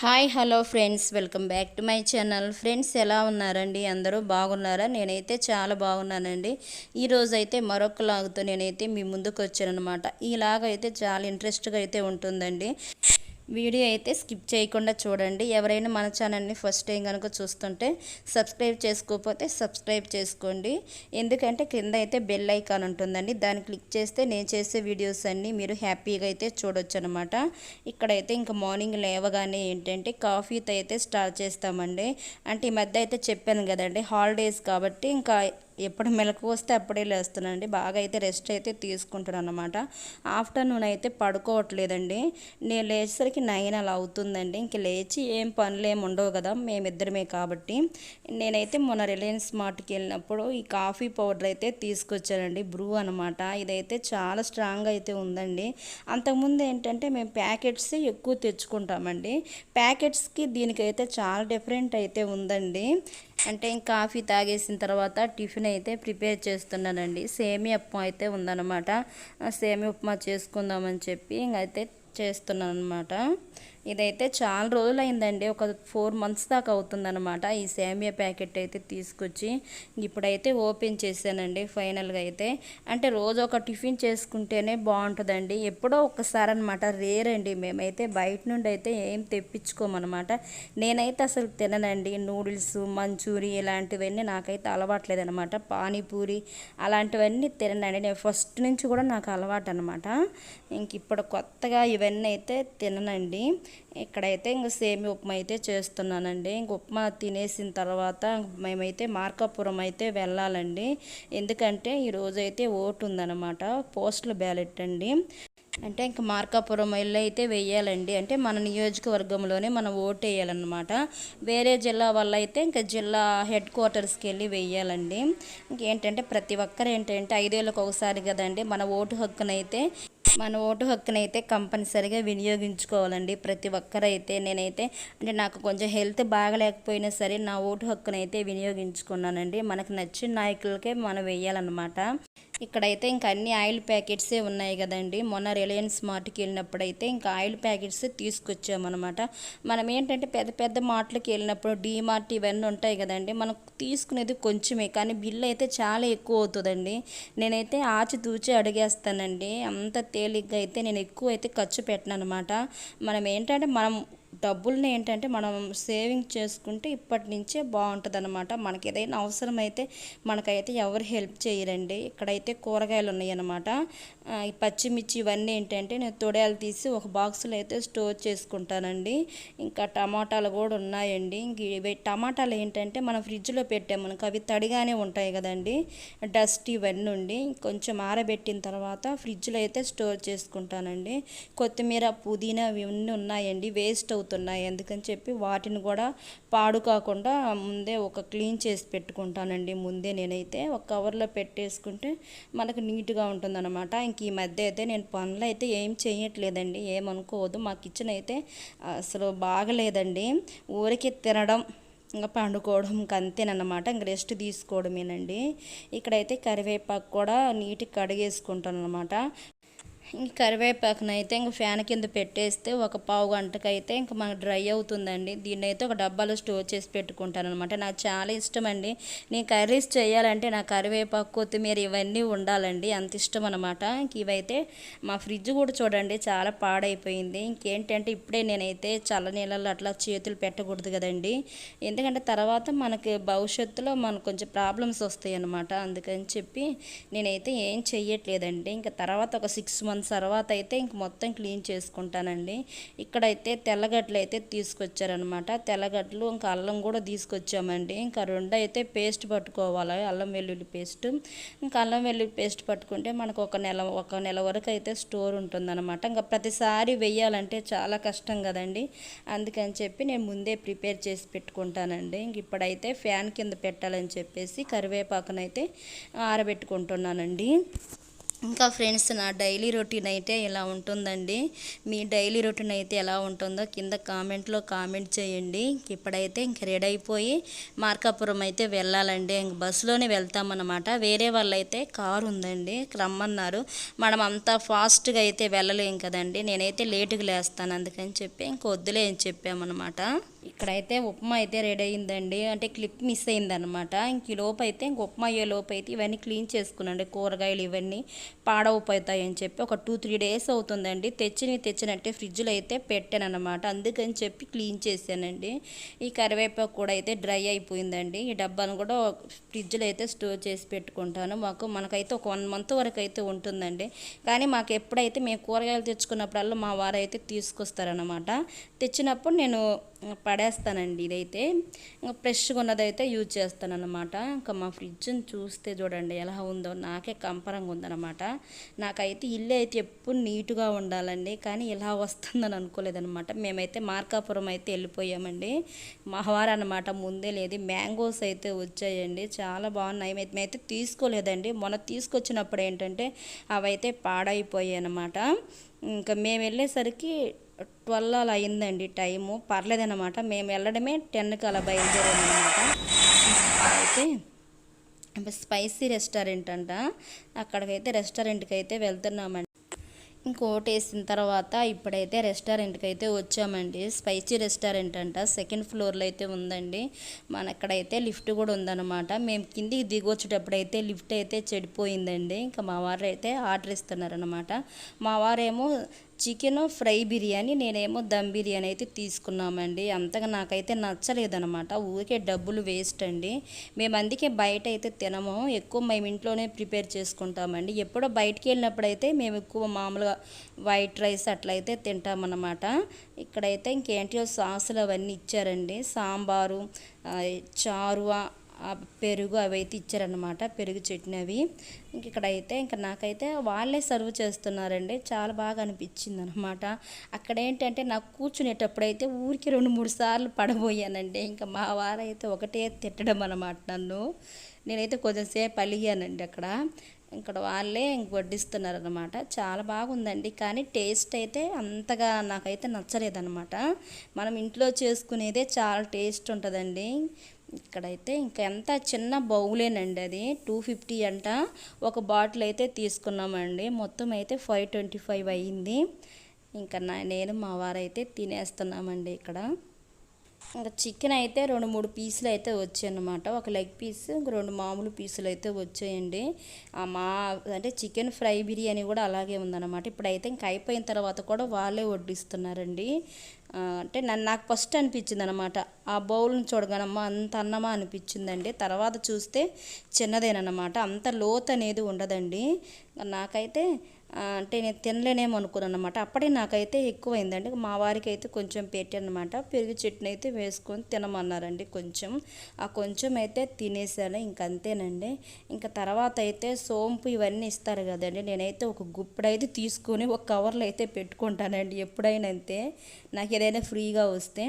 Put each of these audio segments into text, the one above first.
Hi hello friends. Welcome back to my channel. Friends ఎలా ఉన్నారండి? అందరూ బాగున్నారా? నేనైతే చాలా బాగున్నానండి. ఈరోజు అయితే మరొక లాగుతో నేనైతే మీ ముందుకు వచ్చానమాట ఈ లాగ్ అయితే చాలా ఇంట్రెస్ట్గా అయితే ఉంటుందండి. వీడియో అయితే స్కిప్ చేయకుండా చూడండి. ఎవరైనా మన ఛానల్ని ఫస్ట్ టైం కనుక చూస్తుంటే సబ్స్క్రైబ్ చేసుకోకపోతే సబ్స్క్రైబ్ చేసుకోండి. ఎందుకంటే కింద అయితే బెల్ ఐకాన్ ఉంటుందండి. దాన్ని క్లిక్ చేస్తే నేను చేసే వీడియోస్ అన్నీ మీరు హ్యాపీగా అయితే చూడొచ్చు అనమాట ఇక్కడైతే ఇంకా మార్నింగ్ లేవగానే ఏంటంటే కాఫీతో అయితే స్టార్ట్ చేస్తామండి. అంటే ఈ మధ్య అయితే చెప్పాను కదండి హాలిడేస్ కాబట్టి ఇంకా ఎప్పుడు మెలకు వస్తే అప్పుడే లేస్తున్నానండి. బాగా అయితే రెస్ట్ అయితే తీసుకుంటాను అనమాట ఆఫ్టర్నూన్ అయితే పడుకోవట్లేదండి. నేను లేచేసరికి నైన్ అలా అవుతుందండి. ఇంక లేచి ఏం పనులు ఏమి ఉండవు కదా మేమిద్దరమే కాబట్టి. నేనైతే మొన్న రిలయన్స్ మార్ట్కి వెళ్ళినప్పుడు ఈ కాఫీ పౌడర్ అయితే తీసుకొచ్చానండి. బ్రూ అనమాట ఇదైతే చాలా స్ట్రాంగ్ అయితే ఉందండి. అంతకుముందు ఏంటంటే మేము ప్యాకెట్స్ ఎక్కువ తెచ్చుకుంటామండి. ప్యాకెట్స్కి దీనికైతే చాలా డిఫరెంట్ అయితే ఉందండి. అంటే ఇంకా కాఫీ తాగేసిన తర్వాత టిఫిన్ అయితే ప్రిపేర్ చేస్తున్నానండి. సేమి ఉప్మా అయితే ఉందన్నమాట. సేమి ఉప్మా చేసుకుందామని చెప్పి ఇంకైతే చేస్తున్నాను అనమాట ఇదైతే చాలా రోజులు అయిందండి ఒక ఫోర్ మంత్స్ దాకా అవుతుందనమాట ఈ సేమియా ప్యాకెట్ అయితే తీసుకొచ్చి ఇప్పుడైతే ఓపెన్ చేశానండి ఫైనల్గా అయితే. అంటే రోజు ఒక టిఫిన్ చేసుకుంటేనే బాగుంటుందండి. ఎప్పుడో ఒకసారి అనమాట రేర్ అండి. మేమైతే బయట నుండి అయితే ఏం తెప్పించుకోమన్నమాట. నేనైతే అసలు తిననండి. నూడిల్స్ మంచూరి ఇలాంటివన్నీ నాకైతే అలవాట్లేదనమాట పానీపూరి అలాంటివన్నీ తిననండి. నేను ఫస్ట్ నుంచి కూడా నాకు అలవాటు అనమాట ఇంక ఇప్పుడు కొత్తగా ఇవన్నీ అయితే తిననండి. ఇక్కడైతే ఇంక సేమి ఉప్మా అయితే చేస్తున్నానండి. ఇంక ఉప్మా తినేసిన తర్వాత మేమైతే మార్కాపురం అయితే వెళ్ళాలండి. ఎందుకంటే ఈరోజు అయితే ఓటు ఉందన్నమాట పోస్టల్ బ్యాలెట్ అండి. అంటే ఇంక మార్కాపురం వెళ్ళి అయితే వెయ్యాలండి. అంటే మన నియోజకవర్గంలోనే మనం ఓటు వేయాలన్నమాట వేరే జిల్లా వల్ల అయితే ఇంకా జిల్లా హెడ్ క్వార్టర్స్కి వెళ్ళి వెయ్యాలండి. ఇంకేంటంటే ప్రతి ఒక్కరు ఏంటంటే ఐదేళ్ళకి ఒకసారి కదండి మన ఓటు హక్కునైతే మన ఓటు హక్కునైతే కంపల్సరిగా వినియోగించుకోవాలండి. ప్రతి ఒక్కరైతే నేనైతే అంటే నాకు కొంచెం హెల్త్ బాగలేకపోయినా సరే నా ఓటు హక్కునైతే వినియోగించుకున్నానండి. మనకు నచ్చిన నాయకులకే మనం వెయ్యాలన్నమాట. ఇక్కడైతే ఇంకా అన్ని ఆయిల్ ప్యాకెట్సే ఉన్నాయి కదండి. మొన్న రిలయన్స్ మార్ట్కి వెళ్ళినప్పుడైతే ఇంకా ఆయిల్ ప్యాకెట్స్ తీసుకొచ్చామన్నమాట. మనం ఏంటంటే పెద్ద పెద్ద మార్ట్లకి వెళ్ళినప్పుడు డీమార్ట్ ఇవన్నీ ఉంటాయి కదండి. మనం తీసుకునేది కొంచెమే కానీ బిల్ అయితే చాలా ఎక్కువ అవుతుందండి. నేనైతే ఆచి తూచి అడిగేస్తానండి. అంత తేలిగ్గా అయితే నేను ఎక్కువ అయితే ఖర్చు పెట్టను అనమాట మనం ఏంటంటే మనం డబ్బుల్ని ఏంటంటే మనం సేవింగ్ చేసుకుంటే ఇప్పటి నుంచే బాగుంటుంది అనమాట మనకి ఏదైనా అవసరమైతే మనకైతే ఎవరు హెల్ప్ చేయరండి. ఇక్కడైతే కూరగాయలు ఉన్నాయన్నమాట. ఈ పచ్చిమిర్చి ఇవన్నీ ఏంటంటే నేను తొడయాలు తీసి ఒక బాక్స్లో అయితే స్టోర్ చేసుకుంటానండి. ఇంకా టమాటాలు కూడా ఉన్నాయండి. ఇంక ఇవి టమాటాలు ఏంటంటే మనం ఫ్రిడ్జ్లో పెట్టామనుకో అవి తడిగానే ఉంటాయి కదండి. డస్ట్ ఇవన్నీ ఉండి కొంచెం ఆరబెట్టిన తర్వాత ఫ్రిడ్జ్లో అయితే స్టోర్ చేసుకుంటానండి. కొత్తిమీర పుదీనా ఇవన్నీ ఉన్నాయండి. వేస్ట్ అవుతుంది. అవుతున్నాయి అందుకని చెప్పి వాటిని కూడా పాడు కాకుండా ముందే ఒక క్లీన్ చేసి పెట్టుకుంటానండి. ముందే నేనైతే ఒక కవర్లో పెట్టేసుకుంటే మనకు నీట్గా ఉంటుందన్నమాట. ఇంక ఈ మధ్య అయితే నేను పనులు అయితే ఏం చేయట్లేదండి. ఏమనుకోవద్దు. మా కిచెన్ అయితే అసలు బాగలేదండి. ఊరికి తినడం ఇంకా పండుకోవడం ఇంక అంతేనమాట ఇంక రెస్ట్ తీసుకోవడమేనండి. ఇక్కడైతే కరివేపాకు కూడా నీట్గా కడిగేసుకుంటాను అనమాట ఇంక కరివేపాకునైతే ఇంక ఫ్యాన్ కింద పెట్టేస్తే ఒక పావు గంటకైతే ఇంక మనకు డ్రై అవుతుందండి. దీన్ని అయితే ఒక డబ్బాలో స్టోర్ చేసి పెట్టుకుంటాను అనమాట నాకు చాలా ఇష్టం అండి నేను కర్రీస్ చేయాలంటే నా కరివేపాకు కొత్తిమీర ఇవన్నీ ఉండాలండి. అంత ఇష్టం అనమాట ఇంక ఇవైతే మా ఫ్రిడ్జ్ కూడా చూడండి చాలా పాడైపోయింది. ఇంకేంటంటే ఇప్పుడే నేనైతే చల్ల నీళ్ళల్లో అట్లా చేతులు పెట్టకూడదు కదండి. ఎందుకంటే తర్వాత మనకి భవిష్యత్తులో మనకు కొంచెం ప్రాబ్లమ్స్ వస్తాయి అనమాట అందుకని చెప్పి నేనైతే ఏం చెయ్యట్లేదండి. ఇంకా తర్వాత ఒక సిక్స్ మంత్స్ మంత్స్ తర్వాత అయితే ఇంక మొత్తం క్లీన్ చేసుకుంటానండి. ఇక్కడైతే తెల్లగడ్డలు అయితే తీసుకొచ్చారనమాట తెల్లగడ్డలు ఇంకా అల్లం కూడా తీసుకొచ్చామండి. ఇంకా రెండు అయితే పేస్ట్ పట్టుకోవాలి అల్లం వెల్లుల్లి పేస్ట్. ఇంకా అల్లం వెల్లుల్లి పేస్ట్ పట్టుకుంటే మనకు ఒక నెల ఒక నెల వరకు అయితే స్టోర్ ఉంటుందన్నమాట. ఇంకా ప్రతిసారి వెయ్యాలంటే చాలా కష్టం కదండి. అందుకని చెప్పి నేను ముందే ప్రిపేర్ చేసి పెట్టుకుంటానండి. ఇంక ఇప్పుడైతే ఫ్యాన్ కింద పెట్టాలని చెప్పేసి కరివేపాకునైతే ఆరబెట్టుకుంటున్నానండి. ఇంకా ఫ్రెండ్స్ నా డైలీ రొటీన్ అయితే ఇలా ఉంటుందండి. మీ డైలీ రొటీన్ అయితే ఎలా ఉంటుందో కింద కామెంట్లో కామెంట్ చేయండి. ఇప్పుడైతే ఇంక రెడీ అయిపోయి మార్కాపురం అయితే వెళ్ళాలండి. ఇంక బస్సులోనే వెళ్తామన్నమాట. వేరే వాళ్ళైతే కారు ఉందండి రమ్మన్నారు. మనం అంత ఫాస్ట్గా అయితే వెళ్ళలేం కదండి. నేనైతే లేటుగా లేస్తాను అందుకని చెప్పి ఇంక వద్దులే అని చెప్పామన్నమాట. ఇక్కడైతే ఉప్మా అయితే రెడీ అయిందండి అంటే క్లిప్ మిస్ అయిందనమాట ఇంక లోపు అయితే ఇంక ఉప్మా అయ్యే లోపు అయితే ఇవన్నీ క్లీన్ చేసుకున్నాండి కూరగాయలు ఇవన్నీ పాడవుపోతాయి అని చెప్పి ఒక టూ త్రీ డేస్ అవుతుందండి. తెచ్చినవి తెచ్చినట్టే ఫ్రిడ్జ్లో అయితే పెట్టాను అనమాట అందుకని చెప్పి క్లీన్ చేశానండి. ఈ కరివేపాకు కూడా అయితే డ్రై అయిపోయిందండి. ఈ డబ్బాను కూడా ఫ్రిడ్జ్లో అయితే స్టోర్ చేసి పెట్టుకుంటాను. మాకు మనకైతే ఒక వన్ మంత్ వరకు అయితే ఉంటుందండి. కానీ మాకు ఎప్పుడైతే మేము కూరగాయలు తెచ్చుకున్నప్పుడల్లా మా వారు అయితే తీసుకొస్తారనమాట తెచ్చినప్పుడు నేను పడేస్తానండి ఇదైతే. ఇంకా ఫ్రెష్గా ఉన్నదైతే యూజ్ చేస్తానన్నమాట. ఇంకా మా ఫ్రిడ్జ్ని చూస్తే చూడండి ఎలా ఉందో. నాకే కంపరంగా ఉందన్నమాట. నాకైతే ఇల్లు అయితే ఎప్పుడు నీట్గా ఉండాలండి. కానీ ఇలా వస్తుందని అనుకోలేదనమాట మేమైతే మార్కాపురం అయితే వెళ్ళిపోయామండి. మా వారు అనమాట ముందే లేదు. మ్యాంగోస్ అయితే వచ్చాయండి. చాలా బాగున్నాయి. మేమైతే తీసుకోలేదండి. మొన్న తీసుకొచ్చినప్పుడు ఏంటంటే అవైతే పాడైపోయాయి అనమాట ఇంకా మేము వెళ్ళేసరికి ట్వెల్వ్ అలా అయిందండి టైము. పర్లేదన్నమాట. మేము వెళ్ళడమే టెన్కి అలా బయలుదేరామన్నమాట. అయితే స్పైసీ రెస్టారెంట్ అంట. అక్కడికైతే రెస్టారెంట్కి అయితే వెళ్తున్నామండి. ఇంకోటి వేసిన తర్వాత ఇప్పుడైతే రెస్టారెంట్కి అయితే వచ్చామండి. స్పైసీ రెస్టారెంట్ అంట. సెకండ్ ఫ్లోర్లో అయితే ఉందండి. మన అక్కడైతే లిఫ్ట్ కూడా ఉందన్నమాట. మేము కిందికి దిగి అయితే లిఫ్ట్ అయితే చెడిపోయిందండి. ఇంకా మా వారు అయితే ఆర్డర్ ఇస్తున్నారనమాట మా వారేమో చికెన్ ఫ్రై బిర్యానీ నేనేమో దమ్ బిర్యానీ అయితే తీసుకున్నామండి. అంతగా నాకైతే నచ్చలేదనమాట ఊరికే డబ్బులు వేస్ట్ అండి. మేము అందుకే బయట అయితే తినము. ఎక్కువ మేము ఇంట్లోనే ప్రిపేర్ చేసుకుంటామండి. ఎప్పుడో బయటికి వెళ్ళినప్పుడు అయితే మేము ఎక్కువ మామూలుగా వైట్ రైస్ అట్లయితే తింటామన్నమాట. ఇక్కడైతే ఇంకేంటో సాసులు అవన్నీ ఇచ్చారండి. సాంబారు చారువ పెరుగు అవి అయితే ఇచ్చారనమాట పెరుగు చట్నీ అవి ఇంక ఇక్కడైతే ఇంకా నాకైతే వాళ్ళే సర్వ్ చేస్తున్నారండి. చాలా బాగా అనిపించింది అనమాట అక్కడ ఏంటంటే నాకు కూర్చునేటప్పుడైతే ఊరికి రెండు మూడు సార్లు పడబోయానండి. ఇంకా మా వారైతే ఒకటే తిట్టడం అనమాట నన్ను. నేనైతే కొంచెంసేపు అలిగానండి అక్కడ. ఇక్కడ వాళ్ళే ఇంక వడ్డిస్తున్నారనమాట చాలా బాగుందండి. కానీ టేస్ట్ అయితే అంతగా నాకైతే నచ్చలేదన్నమాట. మనం ఇంట్లో చేసుకునేదే చాలా టేస్ట్ ఉంటుందండి. ఇక్కడైతే ఇంకా ఎంత చిన్న బౌలేనండి అది. టూ ఫిఫ్టీ అంట. ఒక బాటిల్ అయితే తీసుకున్నామండి. మొత్తం అయితే ఫైవ్ ట్వంటీ ఫైవ్ అయ్యింది. ఇంకా నేను మా వారైతే తినేస్తున్నామండి ఇక్కడ. ఇంకా చికెన్ అయితే రెండు మూడు పీసులు అయితే వచ్చాయన్నమాట. ఒక లెగ్ పీస్ రెండు మామూలు పీసులు అయితే వచ్చాయండి మా అంటే చికెన్ ఫ్రై బిర్యానీ కూడా అలాగే ఉందన్నమాట. ఇప్పుడైతే ఇంక అయిపోయిన తర్వాత కూడా వాళ్ళే వడ్డిస్తున్నారండి. అంటే నన్ను నాకు ఫస్ట్ అనిపించింది అనమాట ఆ బౌల్ని చూడగానమ్మా అంత అన్నమా అనిపించిందండి. తర్వాత చూస్తే చిన్నదేనమాట అంత లోతు అనేది ఉండదండి. నాకైతే అంటే నేను తినలేనేమో అనుకున్నాను అనమాట అప్పుడే నాకైతే ఎక్కువైందండి. మా వారికి అయితే కొంచెం పెట్టానమాట పెరుగు చట్నీ అయితే వేసుకొని తినమన్నారండి కొంచెం. ఆ కొంచెం అయితే తినేసాను ఇంకంతేనండి ఇంకా తర్వాత అయితే సోంపు ఇవన్నీ ఇస్తారు కదండి. నేనైతే ఒక గుప్పుడైతే తీసుకొని ఒక కవర్లో అయితే పెట్టుకుంటానండి ఎప్పుడైనా అంతే. నాకు ఏదైనా ఫ్రీగా వస్తే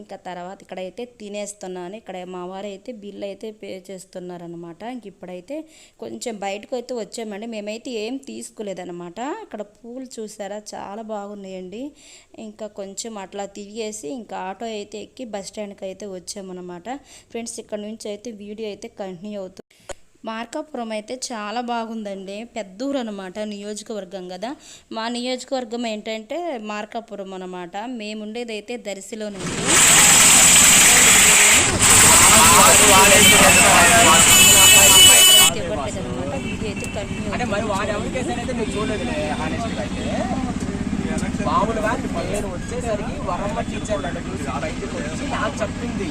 ఇంకా తర్వాత ఇక్కడైతే తినేస్తున్నాను. ఇక్కడ మా వారు అయితే బిల్ అయితే పే చేస్తున్నారనమాట ఇంక ఇప్పుడైతే కొంచెం బయటకు అయితే వచ్చామండి. మేమైతే ఏం తీసుకోలేదన్నమాట. అనమాట ఇక్కడ పూలు చూసారా? చాలా బాగున్నాయండి. ఇంకా కొంచెం అట్లా తిరిగేసి ఇంకా ఆటో అయితే ఎక్కి బస్ స్టాండ్కి అయితే వచ్చామన్నమాట. ఫ్రెండ్స్ ఇక్కడ నుంచి అయితే వీడియో అయితే కంటిన్యూ అవుతుంది. మార్కాపురం అయితే చాలా బాగుందండి. పెద్ద ఊరు అనమాట నియోజకవర్గం కదా. మా నియోజకవర్గం ఏంటంటే మార్కాపురం అనమాట మేముండేది అయితే అంటే మరి వాడు ఎవరికి వేసానైతే నువ్వు చూడలేదు హానెస్ట్గా అయితే. మామూలుగా నేను వచ్చేసరికి వరమ్మ టీచర్ అంటే చూసి బయటకు వచ్చి నాకు చెప్పింది.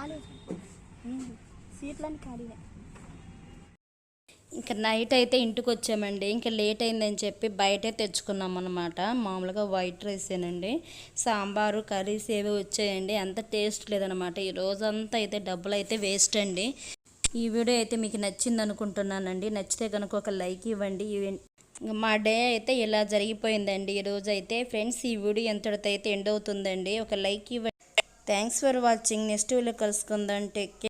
కాలేదు సీట్లని ఖాళీనే. ఇంకా నైట్ అయితే ఇంటికి వచ్చామండి ఇంకా లేట్ అయిందని చెప్పి బయటే తెచ్చుకున్నాం అనమాట మామూలుగా వైట్ రైసేనండి. సాంబారు కర్రీస్ ఏవి వచ్చాయండి. అంత టేస్ట్ లేదనమాట ఈ రోజంతా అయితే డబ్బులు అయితే వేస్ట్ అండి. ఈ వీడియో అయితే మీకు నచ్చింది అనుకుంటున్నానండి. నచ్చితే కనుక ఒక లైక్ ఇవ్వండి. మా డే అయితే ఇలా జరిగిపోయిందండి. ఈ అయితే ఫ్రెండ్స్ ఈ వీడియో ఎంతటితో అయితే ఎండ్ అవుతుందండి ఒక లైక్ ఇవ్వండి. థ్యాంక్స్ ఫర్ వాచింగ్ నెక్స్ట్ వీళ్ళు కలుసుకుందాం. టేక్